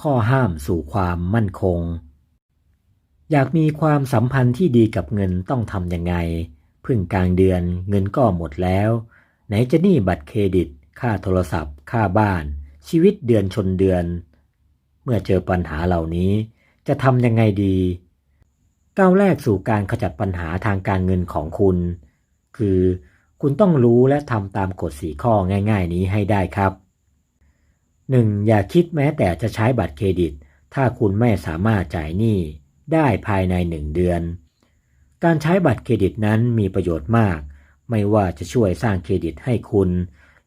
ข้อห้ามสู่ความมั่นคง อยากมีความสัมพันธ์ที่ดีกับเงินต้องทำยังไงพิ่งกลางเดือนเงินก็หมดแล้ว ไหนจะหนี้บัตรเครดิต ค่าโทรศัพท์ ค่าบ้าน ชีวิตเดือนชนเดือน เมื่อเจอปัญหาเหล่านี้ จะทำยังไงดี ก้าวแรกสู่การขจัดปัญหาทางการเงินของคุณ คือ คุณต้องรู้และทำตามกฎสีข้อง่าย ๆ นี้ให้ได้ครับ 1. อย่าคิดแม้แต่จะใช้บัตรเครดิต ถ้าคุณไม่สามารถจ่ายหนี้ได้ภายใน 1 เดือน การใช้บัตรเครดิตนั้นมีประโยชน์มาก ไม่ว่าจะช่วยสร้างเครดิตให้คุณ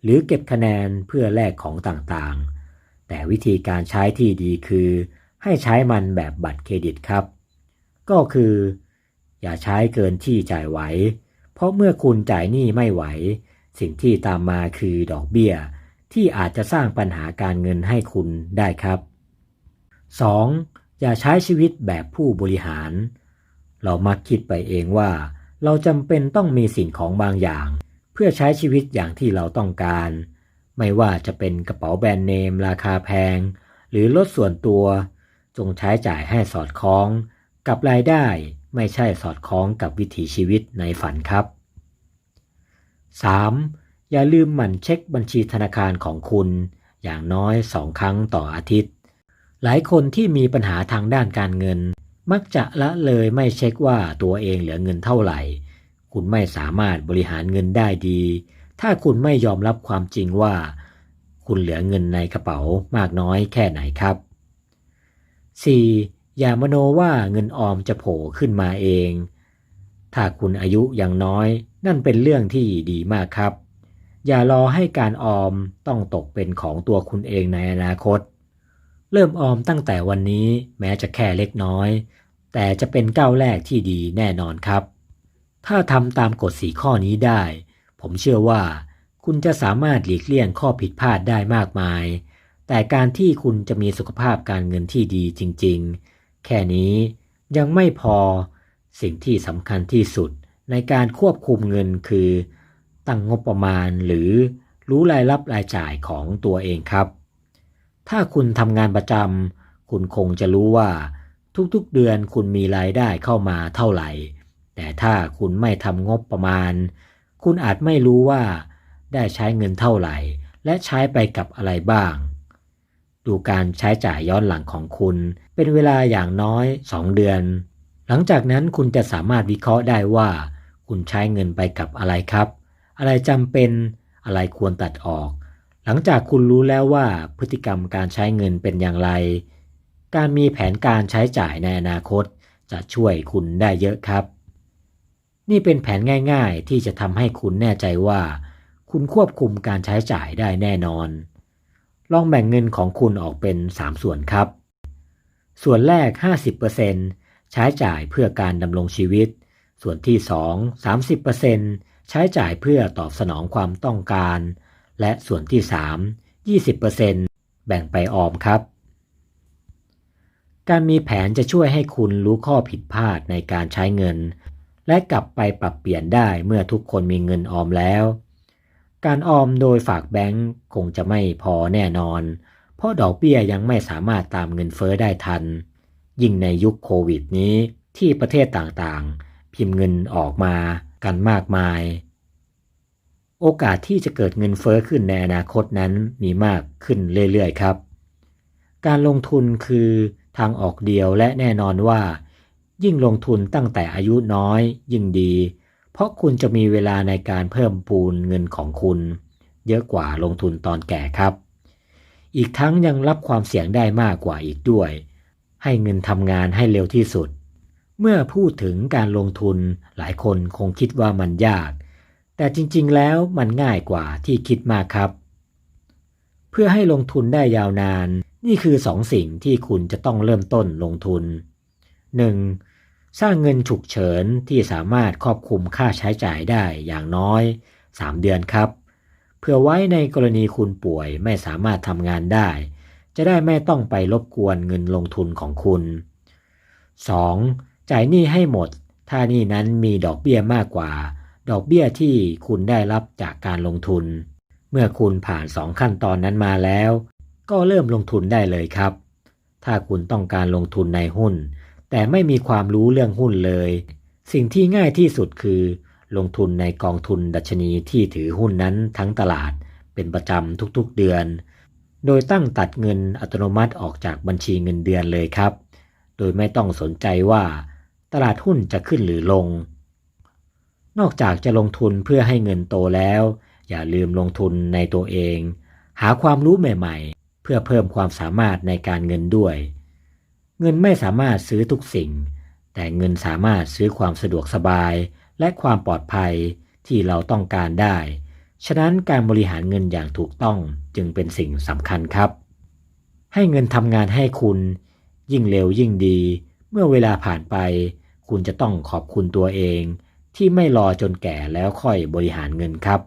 หรือเก็บคะแนนเพื่อแลกของต่างๆ แต่วิธีการใช้ที่ดีคือ ให้ใช้มันแบบบัตรเครดิตครับ ก็คือ อย่าใช้เกินที่จ่ายไหว เพราะเมื่อคุณจ่ายหนี้ไม่ไหว สิ่งที่ตามมาคือดอกเบี้ย ที่อาจจะสร้างปัญหาการเงินให้คุณได้ครับ 2. อย่าใช้ชีวิตแบบผู้บริหาร เรามักคิดไปเองว่า เราจำเป็นต้องมีสิ่งของบางอย่าง เพื่อใช้ชีวิตอย่างที่เราต้องการ ไม่ว่าจะเป็นกระเป๋าแบรนด์เนม ราคาแพง หรือรถส่วนตัว จงใช้จ่ายให้สอดคล้อง กับรายได้ไม่ใช่สอดคล้องกับวิถีชีวิตในฝันครับ 3. อย่าลืมหมั่นเช็คบัญชีธนาคารของคุณ อย่างน้อยสองครั้งต่ออาทิตย์ หลายคนที่มีปัญหาทางด้านการเงิน มักจะละเลยไม่เช็คว่าตัวเองเหลือเงินเท่าไหร่ คุณไม่สามารถบริหารเงินได้ดี ถ้าคุณไม่ยอมรับความจริงว่า คุณเหลือเงินในกระเป๋ามากน้อยแค่ไหนครับ 4. อย่ามโนว่าเงินออมจะโผล่ขึ้นมาเอง ถ้าคุณอายุยังน้อย นั่นเป็นเรื่องที่ดีมากครับ อย่ารอให้การออมต้องตกเป็นของตัวคุณเองในอนาคต เริ่มออมตั้งแต่วันนี้แม้จะแค่เล็กน้อย แต่จะเป็นก้าวแรกที่ดีแน่นอนครับ ถ้าทำตามกฎสีข้อนี้ได้ ผมเชื่อว่าคุณจะสามารถหลีกเลี่ยงข้อผิดพลาดได้มากมาย แต่การที่คุณจะมีสุขภาพการเงินที่ดีจริงๆ แค่นี้ยังไม่พอ สิ่งที่สำคัญที่สุดในการควบคุมเงินคือ ตั้งงบประมาณหรือรู้รายรับรายจ่ายของตัวเองครับ ถ้าคุณทำงานประจำคุณคงจะรู้ว่า ทุกๆเดือนคุณมีรายได้เข้ามาเท่าไหร่ แต่ถ้าคุณไม่ทำงบประมาณ คุณอาจไม่รู้ว่า ได้ใช้เงินเท่าไหร่ และใช้ไปกับอะไรบ้าง ดูการใช้จ่ายย้อนหลังของคุณ เป็นเวลาอย่างน้อย 2 เดือน หลังจากนั้นคุณจะสามารถวิเคราะห์ได้ว่า คุณใช้เงินไปกับอะไรครับ อะไรจำเป็นอะไรควรตัดออก หลังจากคุณรู้แล้วว่าพฤติกรรมการใช้เงินเป็นอย่างไร การมีแผนการใช้จ่ายในอนาคตจะช่วยคุณได้เยอะครับ นี่เป็นแผนง่ายๆ ที่จะทำให้คุณแน่ใจว่า คุณควบคุมการใช้จ่ายได้แน่นอน ลองแบ่งเงินของคุณออกเป็น 3 ส่วนครับ ส่วนแรก 50%ใช้จ่ายเพื่อการดำรงชีวิต ส่วนที่ 2 30% ใช้จ่ายเพื่อตอบสนองความต้องการ และส่วนที่ 3 20%แบ่งไปออมครับ การมีแผนจะช่วยให้คุณรู้ข้อผิดพลาดในการใช้เงิน และกลับไปปรับเปลี่ยนได้เมื่อทุกคนมีเงินออมแล้ว การออมโดยฝากแบงก์คงจะไม่พอแน่นอน เพราะดอกเบี้ยยังไม่สามารถตามเงินเฟ้อได้ทัน ยิ่งในยุคโควิดนี้ที่ประเทศต่างๆ พิมพ์เงินออกมา กันมากมาย โอกาสที่จะเกิดเงินเฟ้อขึ้นในอนาคตนั้นมีมากขึ้นเรื่อยๆครับ การลงทุนคือทางออกเดียวและแน่นอนว่า ยิ่งลงทุนตั้งแต่อายุน้อย ยิ่งดี เพราะคุณจะมีเวลาในการเพิ่มปูนเงินของคุณ เยอะกว่าลงทุนตอนแก่ครับ อีกทั้งยังรับความเสี่ยงได้มากกว่าอีกด้วย ให้เงินทำงานให้เร็วที่สุด เมื่อพูดถึงการลงทุนหลายคนคงคิดว่ามันยาก แต่จริงๆแล้วมันง่ายกว่าที่คิดมากครับ เพื่อให้ลงทุนได้ยาวนาน นี่คือสองสิ่งที่คุณจะต้องเริ่มต้นลงทุน 1. สร้างเงินฉุกเฉินที่สามารถครอบคลุมค่าใช้จ่ายได้อย่างน้อย 3 เดือนครับ เพื่อไว้ในกรณีคุณป่วยไม่สามารถทำงานได้ จะได้ไม่ต้องไปรบกวนเงินลงทุนของคุณ 2. จ่ายหนี้ให้หมด ถ้าหนี้นั้นมีดอกเบี้ยมากกว่า ดอกเบี้ยที่คุณได้รับจากการลงทุน เมื่อคุณผ่านสองขั้นตอนนั้นมาแล้ว ก็เริ่มลงทุนได้เลยครับ ถ้าคุณต้องการลงทุนในหุ้น แต่ไม่มีความรู้เรื่องหุ้นเลย สิ่งที่ง่ายที่สุดคือ ลงทุนในกองทุนดัชนีที่ถือหุ้นนั้นทั้งตลาด เป็นประจำทุกๆเดือน โดยตั้งตัดเงินอัตโนมัติออกจากบัญชีเงินเดือนเลยครับโดยไม่ต้องสนใจว่า ตลาดหุ้นจะขึ้นหรือลง นอกจากจะลงทุนเพื่อให้เงินโตแล้ว อย่าลืมลงทุนในตัวเอง หาความรู้ใหม่ๆ เพื่อเพิ่มความสามารถในการเงินด้วย เงินไม่สามารถซื้อทุกสิ่ง แต่เงินสามารถซื้อความสะดวกสบายและความปลอดภัยที่เราต้องการได้ ฉะนั้นการบริหารเงินอย่างถูกต้องจึงเป็นสิ่งสำคัญครับ ให้เงินทำงานให้คุณ ยิ่งเร็วยิ่งดี เมื่อเวลาผ่านไป คุณจะต้องขอบคุณตัวเอง ที่ไม่รอจนแก่แล้วค่อยบริหารเงินครับ